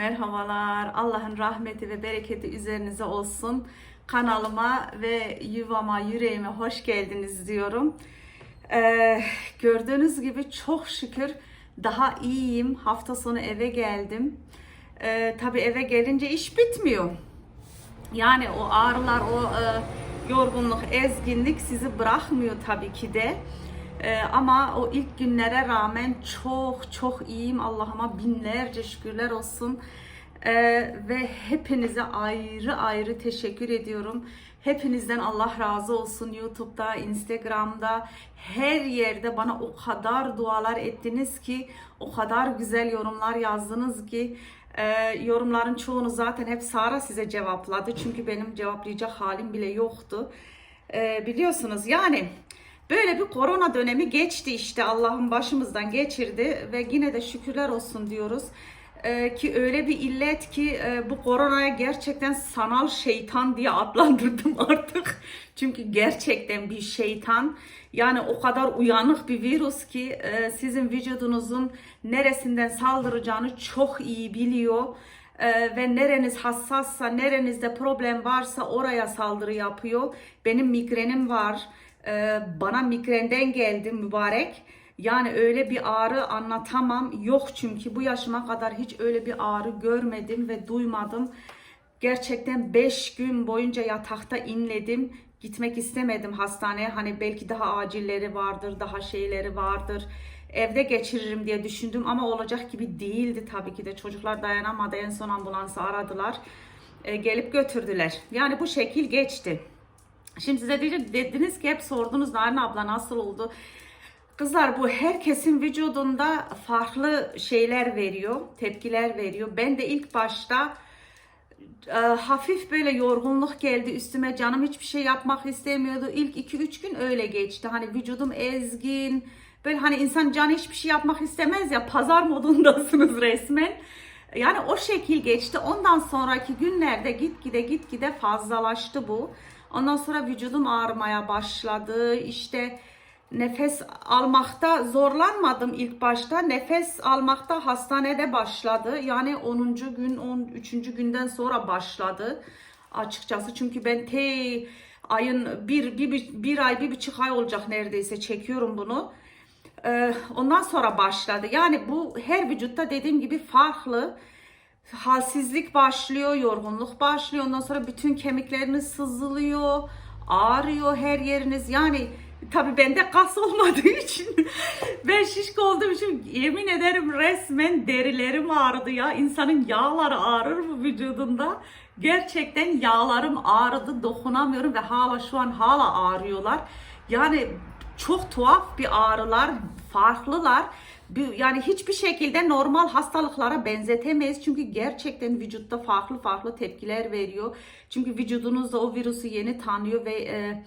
Merhabalar. Allah'ın rahmeti ve bereketi üzerinize olsun. Kanalıma ve yuvama, yüreğime hoş geldiniz diyorum. Ee, gördüğünüz gibi çok şükür daha iyiyim. Hafta sonu eve geldim. Ee, tabii eve gelince iş bitmiyor. Yani o ağrılar, o e, yorgunluk, ezginlik sizi bırakmıyor tabii ki de. E, ama o ilk günlere rağmen çok çok iyiyim. Allah'ıma binlerce şükürler olsun. E, ve hepinize ayrı ayrı teşekkür ediyorum. Hepinizden Allah razı olsun. YouTube'da, Instagram'da, her yerde bana o kadar dualar ettiniz ki, o kadar güzel yorumlar yazdınız ki, ee, yorumların çoğunu zaten hep Sara size cevapladı. Çünkü benim cevaplayacak halim bile yoktu. Ee, biliyorsunuz yani böyle bir korona dönemi geçti işte Allah'ın başımızdan geçirdi ve yine de şükürler olsun diyoruz. Ee, ki öyle bir illet ki e, bu koronaya gerçekten sanal şeytan diye adlandırdım artık. Çünkü gerçekten bir şeytan. Yani o kadar uyanık bir virüs ki e, sizin vücudunuzun neresinden saldıracağını çok iyi biliyor. E, ve nereniz hassassa, nerenizde problem varsa oraya saldırı yapıyor. Benim migrenim var. E, bana migrenden geldi mübarek. Yani öyle bir ağrı anlatamam. Yok çünkü bu yaşıma kadar hiç öyle bir ağrı görmedim ve duymadım. Gerçekten 5 gün boyunca yatakta inledim. Gitmek istemedim hastaneye. Hani belki daha acilleri vardır, daha şeyleri vardır. Evde geçiririm diye düşündüm ama olacak gibi değildi tabii ki de. Çocuklar dayanamadı. En son ambulansı aradılar. E, gelip götürdüler. Yani bu şekil geçti. Şimdi size diyeceğim, dediniz ki hep sordunuz Narin abla nasıl oldu? Kızlar bu herkesin vücudunda farklı şeyler veriyor, tepkiler veriyor. Ben de ilk başta e, hafif böyle yorgunluk geldi üstüme. Canım hiçbir şey yapmak istemiyordu. İlk 2-3 gün öyle geçti. Hani vücudum ezgin. Böyle hani insan canı hiçbir şey yapmak istemez ya. Pazar modundasınız resmen. Yani o şekil geçti. Ondan sonraki günlerde gitgide gitgide fazlalaştı bu. Ondan sonra vücudum ağrımaya başladı. İşte nefes almakta zorlanmadım ilk başta. Nefes almakta hastanede başladı. Yani 10. gün, 13. günden sonra başladı açıkçası. Çünkü ben te ayın bir, bir, bir, bir ay, bir buçuk ay olacak neredeyse çekiyorum bunu. Ee, ondan sonra başladı. Yani bu her vücutta dediğim gibi farklı. Halsizlik başlıyor, yorgunluk başlıyor. Ondan sonra bütün kemikleriniz sızılıyor, ağrıyor her yeriniz. Yani tabii bende kas olmadığı için ben şişko olduğum için yemin ederim resmen derilerim ağrıdı ya. İnsanın yağları ağrır mı vücudunda? Gerçekten yağlarım ağrıdı, dokunamıyorum ve hala şu an hala ağrıyorlar. Yani çok tuhaf bir ağrılar, farklılar. Yani hiçbir şekilde normal hastalıklara benzetemeyiz. Çünkü gerçekten vücutta farklı farklı tepkiler veriyor. Çünkü vücudunuzda o virüsü yeni tanıyor ve e,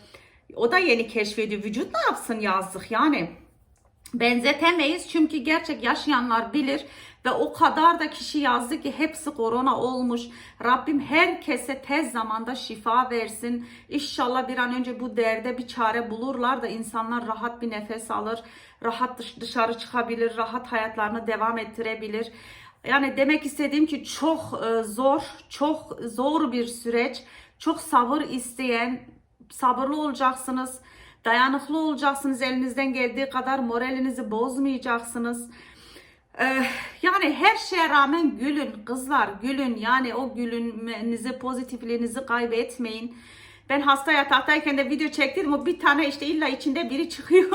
o da yeni keşfediyor. Vücut ne yapsın yazdık yani. Benzetemeyiz çünkü gerçek yaşayanlar bilir ve o kadar da kişi yazdı ki hepsi korona olmuş. Rabbim herkese tez zamanda şifa versin. İnşallah bir an önce bu derde bir çare bulurlar da insanlar rahat bir nefes alır, rahat dış- dışarı çıkabilir, rahat hayatlarını devam ettirebilir. Yani demek istediğim ki çok e, zor, çok zor bir süreç. Çok sabır isteyen, sabırlı olacaksınız. Dayanıklı olacaksınız elinizden geldiği kadar moralinizi bozmayacaksınız. Ee, yani her şeye rağmen gülün kızlar gülün yani o gülünmenizi pozitifliğinizi kaybetmeyin. Ben hasta yataktayken de video çektim o bir tane işte illa içinde biri çıkıyor.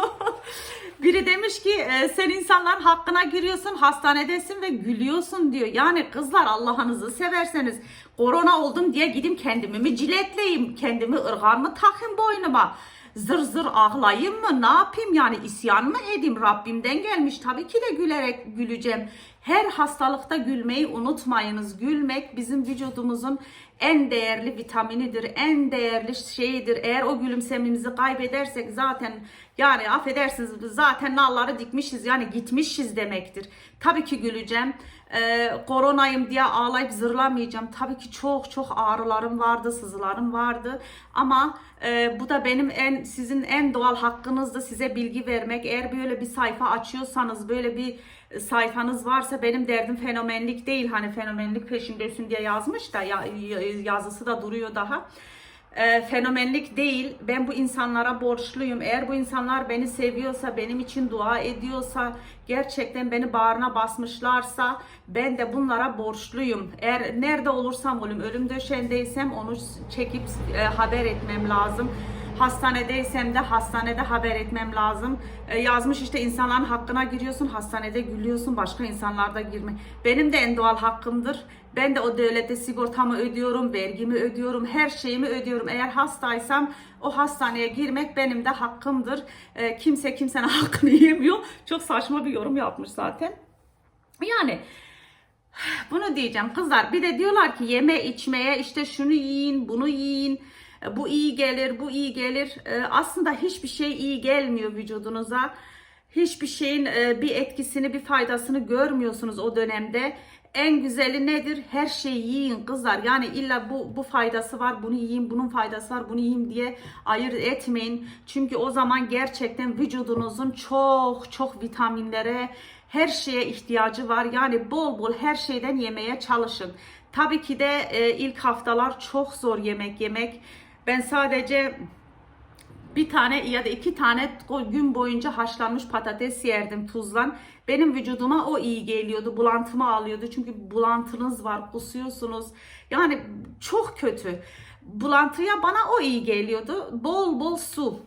biri demiş ki e, sen insanların hakkına giriyorsun hastanedesin ve gülüyorsun diyor. Yani kızlar Allah'ınızı severseniz korona oldum diye gideyim kendimi mi ciletleyeyim kendimi ırgan mı takayım boynuma zır zır ağlayayım mı ne yapayım yani isyan mı edeyim Rabbimden gelmiş tabii ki de gülerek güleceğim. Her hastalıkta gülmeyi unutmayınız. Gülmek bizim vücudumuzun en değerli vitaminidir, en değerli şeyidir. Eğer o gülümsememizi kaybedersek zaten Yani affedersiniz zaten nalları dikmişiz yani gitmişiz demektir. Tabii ki güleceğim. Ee, koronayım diye ağlayıp zırlamayacağım. Tabii ki çok çok ağrılarım vardı, sızılarım vardı. Ama e, bu da benim en sizin en doğal hakkınızdı size bilgi vermek. Eğer böyle bir sayfa açıyorsanız, böyle bir sayfanız varsa benim derdim fenomenlik değil. Hani fenomenlik peşindesin diye yazmış da ya, yazısı da duruyor daha e, fenomenlik değil. Ben bu insanlara borçluyum. Eğer bu insanlar beni seviyorsa, benim için dua ediyorsa, gerçekten beni bağrına basmışlarsa ben de bunlara borçluyum. Eğer nerede olursam olayım, ölüm döşeğindeysem onu çekip e, haber etmem lazım. Hastanedeysem de hastanede haber etmem lazım. E, yazmış işte insanların hakkına giriyorsun, hastanede gülüyorsun, başka insanlar da girme. Benim de en doğal hakkımdır. Ben de o devlete sigortamı ödüyorum, vergimi ödüyorum, her şeyimi ödüyorum. Eğer hastaysam o hastaneye girmek benim de hakkımdır. E, kimse kimsenin hakkını yemiyor. Çok saçma bir yorum yapmış zaten. Yani bunu diyeceğim kızlar. Bir de diyorlar ki yeme içmeye işte şunu yiyin, bunu yiyin. E, Bu iyi gelir, bu iyi gelir. E, Aslında hiçbir şey iyi gelmiyor vücudunuza. Hiçbir şeyin e, bir etkisini, bir faydasını görmüyorsunuz o dönemde. En güzeli nedir? Her şeyi yiyin kızlar. Yani illa bu bu faydası var, bunu yiyin, bunun faydası var, bunu yiyin diye ayırt etmeyin. Çünkü o zaman gerçekten vücudunuzun çok çok vitaminlere, her şeye ihtiyacı var. Yani bol bol her şeyden yemeye çalışın. Tabii ki de e, ilk haftalar çok zor yemek yemek. Ben sadece bir tane ya da iki tane gün boyunca haşlanmış patates yerdim tuzlan. Benim vücuduma o iyi geliyordu. Bulantımı alıyordu. Çünkü bulantınız var, kusuyorsunuz. Yani çok kötü. Bulantıya bana o iyi geliyordu. Bol bol su.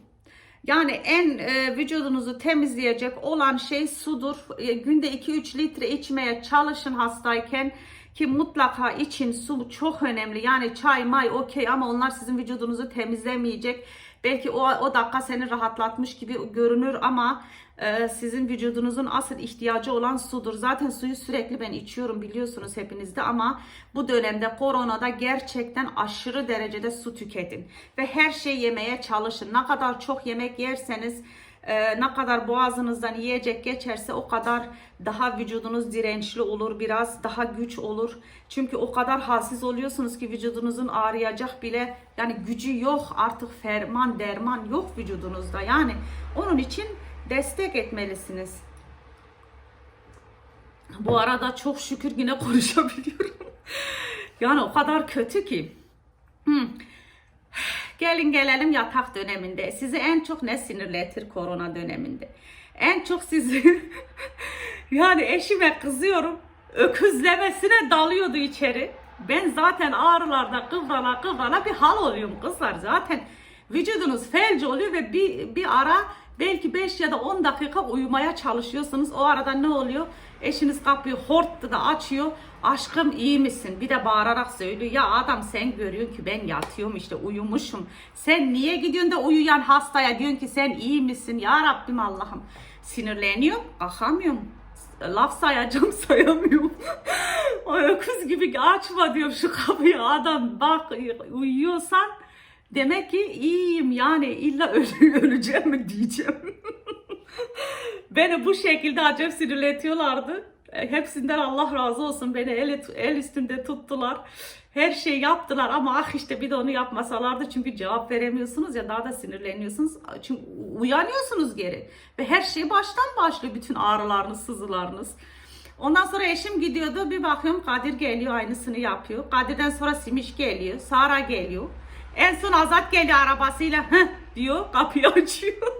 Yani en e, vücudunuzu temizleyecek olan şey sudur. E, günde 2-3 litre içmeye çalışın hastayken ki mutlaka için su çok önemli. Yani çay may okey ama onlar sizin vücudunuzu temizlemeyecek. Belki o, o dakika seni rahatlatmış gibi görünür ama e, sizin vücudunuzun asıl ihtiyacı olan sudur. Zaten suyu sürekli ben içiyorum biliyorsunuz hepinizde ama bu dönemde koronada gerçekten aşırı derecede su tüketin. Ve her şey yemeye çalışın. Ne kadar çok yemek yerseniz e, ne kadar boğazınızdan yiyecek geçerse o kadar daha vücudunuz dirençli olur, biraz daha güç olur. Çünkü o kadar halsiz oluyorsunuz ki vücudunuzun ağrıyacak bile yani gücü yok artık ferman derman yok vücudunuzda. Yani onun için destek etmelisiniz. Bu arada çok şükür yine konuşabiliyorum. yani o kadar kötü ki. Hmm. Gelin gelelim yatak döneminde. Sizi en çok ne sinirletir korona döneminde? En çok sizi yani eşime kızıyorum. Öküzlemesine dalıyordu içeri. Ben zaten ağrılarda kıvrana kıvrana bir hal oluyorum kızlar. Zaten vücudunuz felç oluyor ve bir, bir ara belki 5 ya da 10 dakika uyumaya çalışıyorsunuz. O arada ne oluyor? Eşiniz kapıyı horttu da açıyor. Aşkım iyi misin? Bir de bağırarak söylüyor. Ya adam sen görüyorsun ki ben yatıyorum işte uyumuşum. Sen niye gidiyorsun da uyuyan hastaya diyorsun ki sen iyi misin? Ya Rabbim Allah'ım. Sinirleniyorum. Kalkamıyorum. Laf sayacağım sayamıyorum. o öküz gibi açma diyorum şu kapıyı adam bak uyuyorsan demek ki iyiyim yani illa öl- öleceğim mi diyeceğim. Beni bu şekilde acayip sinirletiyorlardı. E, Hepsinden Allah razı olsun. Beni el, el üstünde tuttular. Her şey yaptılar ama ah işte bir de onu yapmasalardı çünkü cevap veremiyorsunuz ya daha da sinirleniyorsunuz. Çünkü uyanıyorsunuz geri. Ve her şey baştan başlıyor bütün ağrılarınız, sızılarınız. Ondan sonra eşim gidiyordu. Bir bakıyorum Kadir geliyor aynısını yapıyor. Kadir'den sonra Simiş geliyor. Sara geliyor. En son Azat geliyor arabasıyla diyor kapıyı açıyor.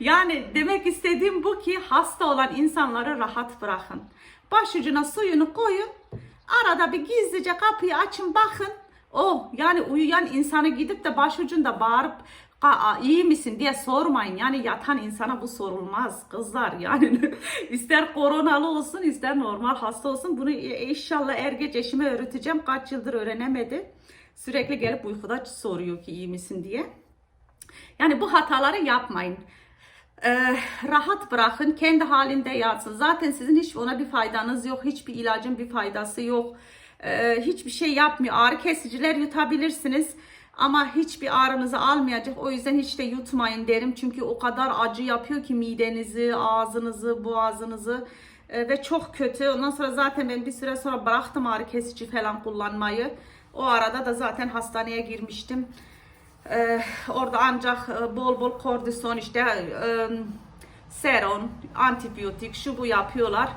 Yani demek istediğim bu ki hasta olan insanları rahat bırakın. Başucuna suyunu koyun. Arada bir gizlice kapıyı açın bakın. Oh yani uyuyan insanı gidip de başucunda bağırıp "Aa, iyi misin diye sormayın. Yani yatan insana bu sorulmaz kızlar. Yani ister koronalı olsun ister normal hasta olsun. Bunu inşallah er geç eşime öğreteceğim. Kaç yıldır öğrenemedi. Sürekli gelip uykuda soruyor ki iyi misin diye. Yani bu hataları yapmayın. Ee, rahat bırakın, kendi halinde yatsın. Zaten sizin hiç ona bir faydanız yok, hiçbir ilacın bir faydası yok. Ee, hiçbir şey yapmıyor. Ağrı kesiciler yutabilirsiniz. Ama hiçbir ağrınızı almayacak. O yüzden hiç de yutmayın derim. Çünkü o kadar acı yapıyor ki midenizi, ağzınızı, boğazınızı E, ve çok kötü. Ondan sonra zaten ben bir süre sonra bıraktım ağrı kesici falan kullanmayı. O arada da zaten hastaneye girmiştim. Ee, orada ancak e, bol bol kortizon işte e, serum, antibiyotik şu bu yapıyorlar.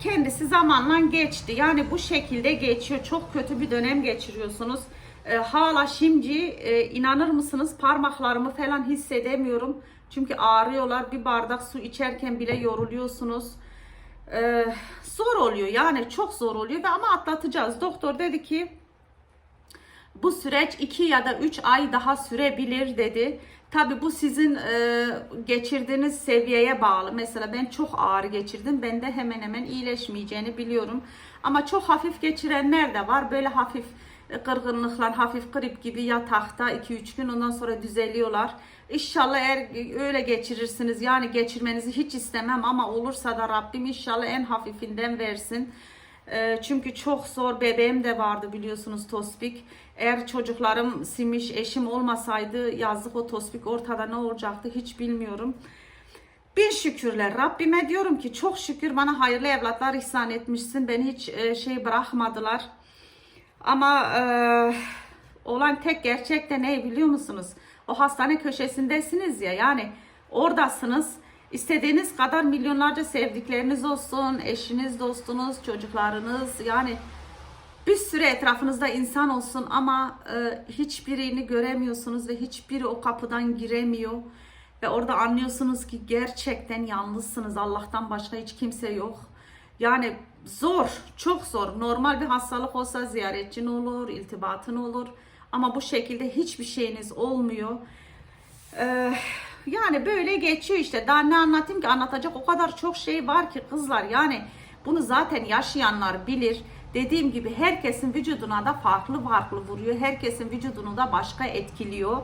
Kendisi zamanla geçti. Yani bu şekilde geçiyor. Çok kötü bir dönem geçiriyorsunuz. Ee, hala şimdi e, inanır mısınız parmaklarımı falan hissedemiyorum. Çünkü ağrıyorlar. Bir bardak su içerken bile yoruluyorsunuz. Ee, zor oluyor yani çok zor oluyor ve ama atlatacağız. Doktor dedi ki bu süreç 2 ya da 3 ay daha sürebilir dedi. Tabi bu sizin e, geçirdiğiniz seviyeye bağlı. Mesela ben çok ağır geçirdim. Ben de hemen hemen iyileşmeyeceğini biliyorum. Ama çok hafif geçirenler de var. Böyle hafif e, kırgınlıklar, hafif grip gibi yatakta 2-3 gün ondan sonra düzeliyorlar. İnşallah eğer öyle geçirirsiniz yani geçirmenizi hiç istemem ama olursa da Rabbim inşallah en hafifinden versin. Ee, Çünkü çok zor bebeğim de vardı biliyorsunuz tospik. Eğer çocuklarım simiş eşim olmasaydı yazdık o tospik ortada ne olacaktı hiç bilmiyorum. Bin şükürler Rabbime diyorum ki çok şükür bana hayırlı evlatlar ihsan etmişsin. Beni hiç e, şey bırakmadılar. Ama e, olan tek gerçek de ne biliyor musunuz? O hastane köşesindesiniz ya yani oradasınız. İstediğiniz kadar milyonlarca sevdikleriniz olsun, eşiniz, dostunuz, çocuklarınız yani bir sürü etrafınızda insan olsun ama e, hiçbirini göremiyorsunuz ve hiçbiri o kapıdan giremiyor. Ve orada anlıyorsunuz ki gerçekten yalnızsınız. Allah'tan başka hiç kimse yok. Yani zor, çok zor. Normal bir hastalık olsa ziyaretçin olur, iltibatın olur. Ama bu şekilde hiçbir şeyiniz olmuyor. Ee, yani böyle geçiyor işte. Daha ne anlatayım ki anlatacak o kadar çok şey var ki kızlar. Yani bunu zaten yaşayanlar bilir. Dediğim gibi herkesin vücuduna da farklı farklı vuruyor. Herkesin vücudunu da başka etkiliyor.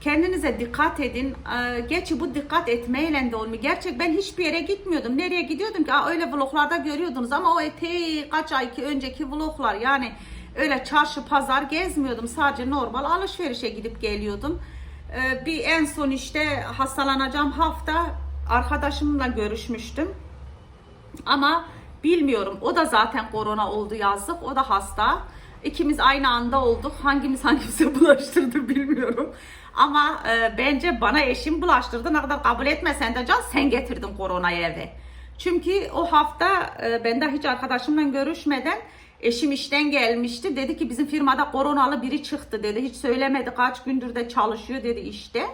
Kendinize dikkat edin. Ee, Gerçi bu dikkat etmeyle de olmuyor. Gerçek ben hiçbir yere gitmiyordum. Nereye gidiyordum ki? Aa, öyle vloglarda görüyordunuz ama o ete kaç ay ki önceki vloglar yani öyle çarşı pazar gezmiyordum. Sadece normal alışverişe gidip geliyordum. Ee, Bir en son işte hastalanacağım hafta arkadaşımla görüşmüştüm. Ama bilmiyorum. O da zaten korona oldu yazdık. O da hasta. İkimiz aynı anda olduk. Hangimiz hangimize bulaştırdı bilmiyorum. Ama e, bence bana eşim bulaştırdı. Ne kadar kabul etmesen de can sen getirdin koronayı eve. Çünkü o hafta e, ben de hiç arkadaşımla görüşmeden eşim işten gelmişti. Dedi ki bizim firmada koronalı biri çıktı dedi. Hiç söylemedi kaç gündür de çalışıyor dedi işte.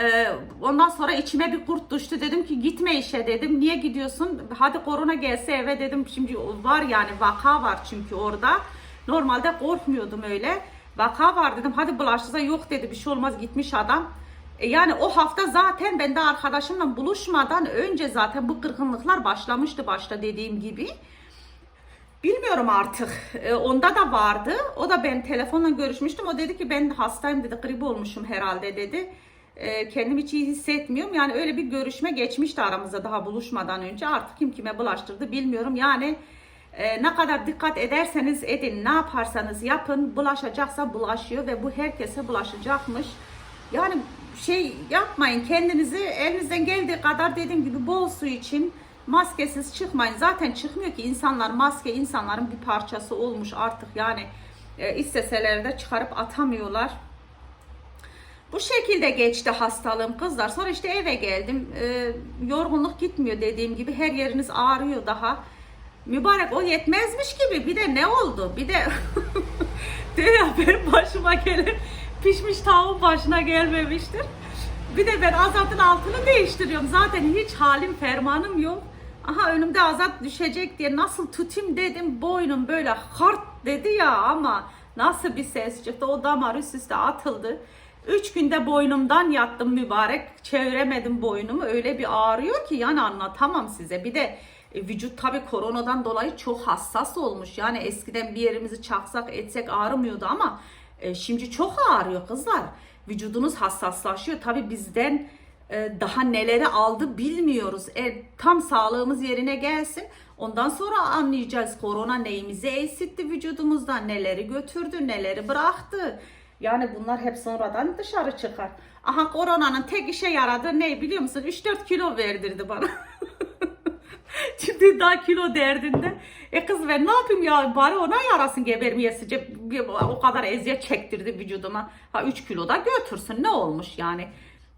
Ee, ondan sonra içime bir kurt düştü. Dedim ki gitme işe dedim. Niye gidiyorsun? Hadi korona gelse eve dedim. Şimdi var yani vaka var çünkü orada. Normalde korkmuyordum öyle. Vaka var dedim. Hadi bulaştırsa yok dedi. Bir şey olmaz gitmiş adam. E, yani o hafta zaten ben de arkadaşımla buluşmadan önce zaten bu kırgınlıklar başlamıştı başta dediğim gibi. Bilmiyorum artık. E, onda da vardı. O da ben telefonla görüşmüştüm. O dedi ki ben hastayım dedi. Grip olmuşum herhalde dedi. E, kendimi hiç iyi hissetmiyorum. Yani öyle bir görüşme geçmişti aramızda daha buluşmadan önce. Artık kim kime bulaştırdı bilmiyorum. Yani e, ne kadar dikkat ederseniz edin, ne yaparsanız yapın bulaşacaksa bulaşıyor ve bu herkese bulaşacakmış. Yani şey yapmayın kendinizi elinizden geldiği kadar dediğim gibi bol su için maskesiz çıkmayın. Zaten çıkmıyor ki insanlar maske insanların bir parçası olmuş artık yani e, isteseler de çıkarıp atamıyorlar. Bu şekilde geçti hastalığım kızlar. Sonra işte eve geldim. E, yorgunluk gitmiyor dediğim gibi. Her yeriniz ağrıyor daha. Mübarek o yetmezmiş gibi bir de ne oldu? Bir de diyor benim başıma gelen pişmiş tavuğun başına gelmemiştir. Bir de ben Azat'ın altını değiştiriyorum. Zaten hiç halim fermanım yok. Aha önümde Azat düşecek diye nasıl tutayım dedim. Boynum böyle hart dedi ya ama nasıl bir ses çıktı. O damar üst üste atıldı. Üç günde boynumdan yattım mübarek. Çeviremedim boynumu. Öyle bir ağrıyor ki yani anlatamam size. Bir de e, vücut tabi koronadan dolayı çok hassas olmuş. Yani eskiden bir yerimizi çaksak etsek ağrımıyordu ama e, şimdi çok ağrıyor kızlar. Vücudunuz hassaslaşıyor. Tabi bizden e, daha neleri aldı bilmiyoruz. E, tam sağlığımız yerine gelsin. Ondan sonra anlayacağız korona neyimizi eksiltti vücudumuzdan, neleri götürdü, neleri bıraktı. Yani bunlar hep sonradan dışarı çıkar. Aha koronanın tek işe yaradığı ne biliyor musun? 3-4 kilo verdirdi bana. Şimdi daha kilo derdinde. E kız ben ne yapayım ya bari ona yarasın gebermeyesice o kadar eziyet çektirdi vücuduma. Ha 3 kilo da götürsün ne olmuş yani.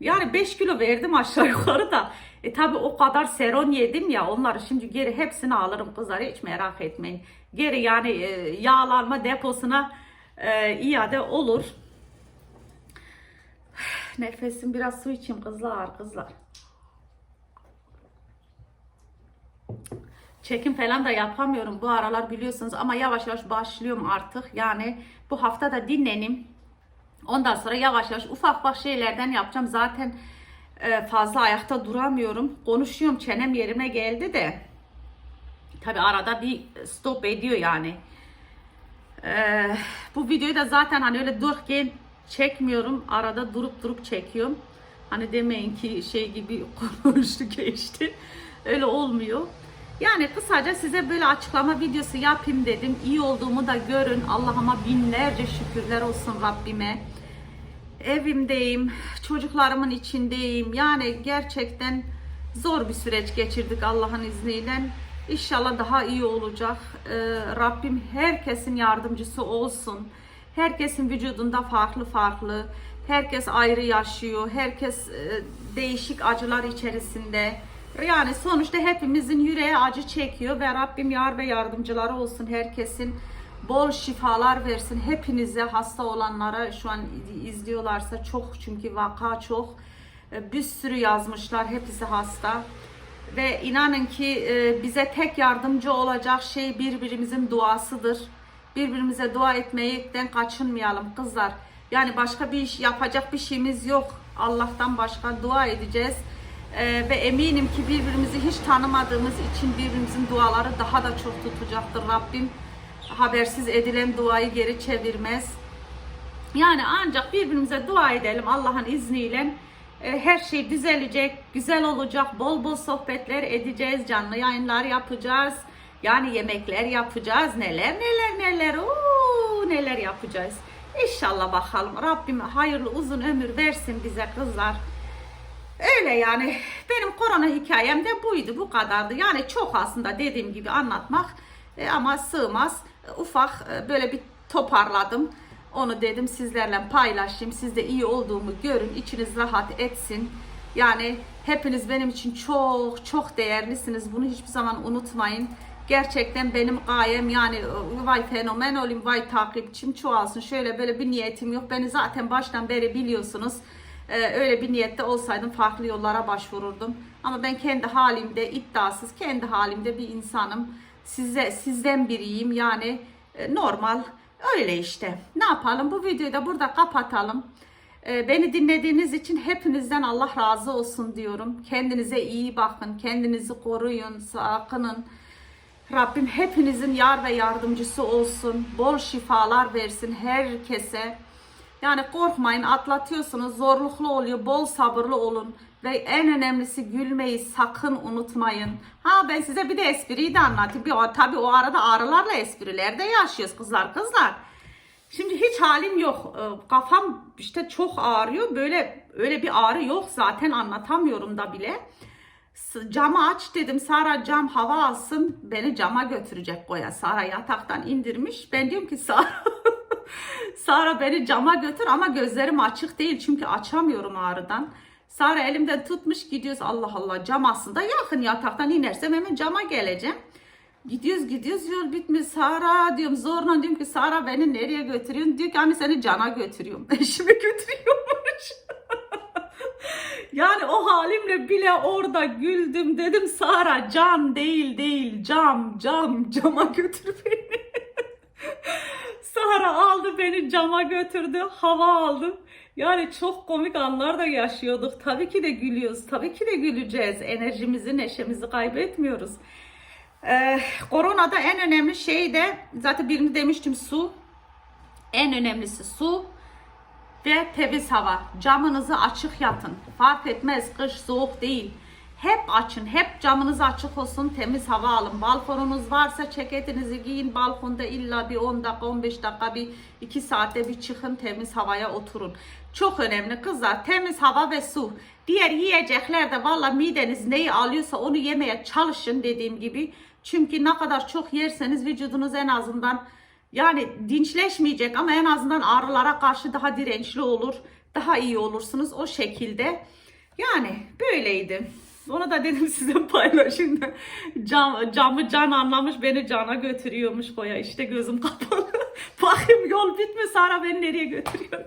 Yani 5 kilo verdim aşağı yukarı da. E tabi o kadar seron yedim ya onları şimdi geri hepsini alırım kızlar hiç merak etmeyin. Geri yani e, yağlanma deposuna e, iade olur. Nefesim biraz su içeyim kızlar kızlar. Çekim falan da yapamıyorum bu aralar biliyorsunuz ama yavaş yavaş başlıyorum artık. Yani bu hafta da dinlenim. Ondan sonra yavaş yavaş ufak ufak şeylerden yapacağım. Zaten e, fazla ayakta duramıyorum. Konuşuyorum çenem yerime geldi de. Tabi arada bir stop ediyor yani. E, bu videoyu da zaten hani öyle dururken çekmiyorum. Arada durup durup çekiyorum. Hani demeyin ki şey gibi konuştu geçti. Öyle olmuyor. Yani kısaca size böyle açıklama videosu yapayım dedim. İyi olduğumu da görün. Allah'ıma binlerce şükürler olsun Rabbime. Evimdeyim, çocuklarımın içindeyim. Yani gerçekten zor bir süreç geçirdik Allah'ın izniyle. İnşallah daha iyi olacak. Ee, Rabbim herkesin yardımcısı olsun. Herkesin vücudunda farklı farklı. Herkes ayrı yaşıyor. Herkes e, değişik acılar içerisinde. Yani sonuçta hepimizin yüreği acı çekiyor ve Rabbim yar ve yardımcıları olsun herkesin. Bol şifalar versin hepinize hasta olanlara şu an izliyorlarsa çok çünkü vaka çok. E, Bir sürü yazmışlar hepsi hasta. Ve inanın ki e, bize tek yardımcı olacak şey birbirimizin duasıdır. Birbirimize dua etmeyekten kaçınmayalım kızlar. Yani başka bir iş yapacak bir şeyimiz yok. Allah'tan başka dua edeceğiz. Ee, ve eminim ki birbirimizi hiç tanımadığımız için birbirimizin duaları daha da çok tutacaktır Rabbim. Habersiz edilen duayı geri çevirmez. Yani ancak birbirimize dua edelim Allah'ın izniyle. Ee, her şey düzelecek, güzel olacak, bol bol sohbetler edeceğiz, canlı yayınlar yapacağız. Yani yemekler yapacağız, neler neler neler, Oo, neler yapacağız. İnşallah bakalım Rabbim hayırlı uzun ömür versin bize kızlar. Öyle yani benim korona hikayem de buydu bu kadardı. Yani çok aslında dediğim gibi anlatmak e, ama sığmaz. E, ufak e, böyle bir toparladım. Onu dedim sizlerle paylaşayım. Siz de iyi olduğumu görün. içiniz rahat etsin. Yani hepiniz benim için çok çok değerlisiniz. Bunu hiçbir zaman unutmayın. Gerçekten benim gayem yani e, vay fenomen olayım, vay takipçim çoğalsın. Şöyle böyle bir niyetim yok. Beni zaten baştan beri biliyorsunuz. Ee, öyle bir niyette olsaydım farklı yollara başvururdum. Ama ben kendi halimde iddiasız, kendi halimde bir insanım. Size sizden biriyim. Yani e, normal öyle işte. Ne yapalım? Bu videoyu da burada kapatalım. Ee, beni dinlediğiniz için hepinizden Allah razı olsun diyorum. Kendinize iyi bakın, kendinizi koruyun, sakının. Rabbim hepinizin yar ve yardımcısı olsun. Bol şifalar versin herkese. Yani korkmayın atlatıyorsunuz zorluklu oluyor bol sabırlı olun ve en önemlisi gülmeyi sakın unutmayın. Ha ben size bir de espriyi de anlatayım. Bir, tabii o arada ağrılarla esprilerde yaşıyoruz kızlar kızlar. Şimdi hiç halim yok. Ee, Kafam işte çok ağrıyor. Böyle öyle bir ağrı yok zaten anlatamıyorum da bile. Camı aç dedim. Sara cam hava alsın. Beni cama götürecek koya. Sara yataktan indirmiş. Ben diyorum ki Sara Sara beni cama götür ama gözlerim açık değil çünkü açamıyorum ağrıdan. Sara elimden tutmuş gidiyoruz Allah Allah cam aslında yakın yataktan inersem hemen cama geleceğim. Gidiyoruz gidiyoruz yol bitmiş Sara diyorum zorla diyorum ki Sara beni nereye götürüyorsun? Diyor ki hani seni cana götürüyorum. Eşime götürüyormuş. Yani o halimle bile orada güldüm dedim Sara can değil değil cam cam cama götür beni. Sara aldı beni cama götürdü, hava aldım. Yani çok komik anlar da yaşıyorduk. Tabii ki de gülüyoruz, tabii ki de güleceğiz. Enerjimizi, neşemizi kaybetmiyoruz. Ee, koronada en önemli şey de zaten birini demiştim su. En önemlisi su ve temiz hava. Camınızı açık yatın. Fark etmez kış soğuk değil. hep açın, hep camınız açık olsun, temiz hava alın. Balkonunuz varsa ceketinizi giyin, balkonda illa bir 10 dakika, 15 dakika, bir 2 saatte bir çıkın, temiz havaya oturun. Çok önemli kızlar, temiz hava ve su. Diğer yiyecekler de valla mideniz neyi alıyorsa onu yemeye çalışın dediğim gibi. Çünkü ne kadar çok yerseniz vücudunuz en azından yani dinçleşmeyecek ama en azından ağrılara karşı daha dirençli olur. Daha iyi olursunuz o şekilde. Yani böyleydi. Onu da dedim size paylaşın. Cam, camı can anlamış beni cana götürüyormuş koya işte gözüm kapalı. Bakayım yol bitmiş Sara beni nereye götürüyor.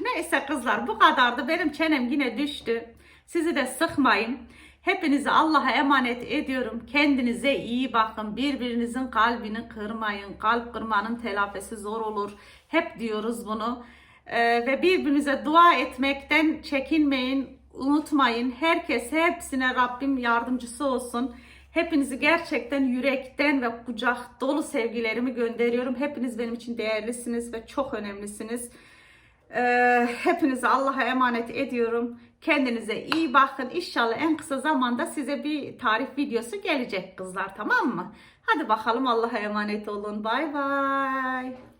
Neyse kızlar bu kadardı. Benim çenem yine düştü. Sizi de sıkmayın. Hepinizi Allah'a emanet ediyorum. Kendinize iyi bakın. Birbirinizin kalbini kırmayın. Kalp kırmanın telafisi zor olur. Hep diyoruz bunu. Ee, ve birbirinize dua etmekten çekinmeyin. Unutmayın. Herkes hepsine Rabbim yardımcısı olsun. Hepinizi gerçekten yürekten ve kucak dolu sevgilerimi gönderiyorum. Hepiniz benim için değerlisiniz ve çok önemlisiniz. Ee, hepinizi Allah'a emanet ediyorum. Kendinize iyi bakın. İnşallah en kısa zamanda size bir tarif videosu gelecek kızlar tamam mı? Hadi bakalım Allah'a emanet olun. Bay bay.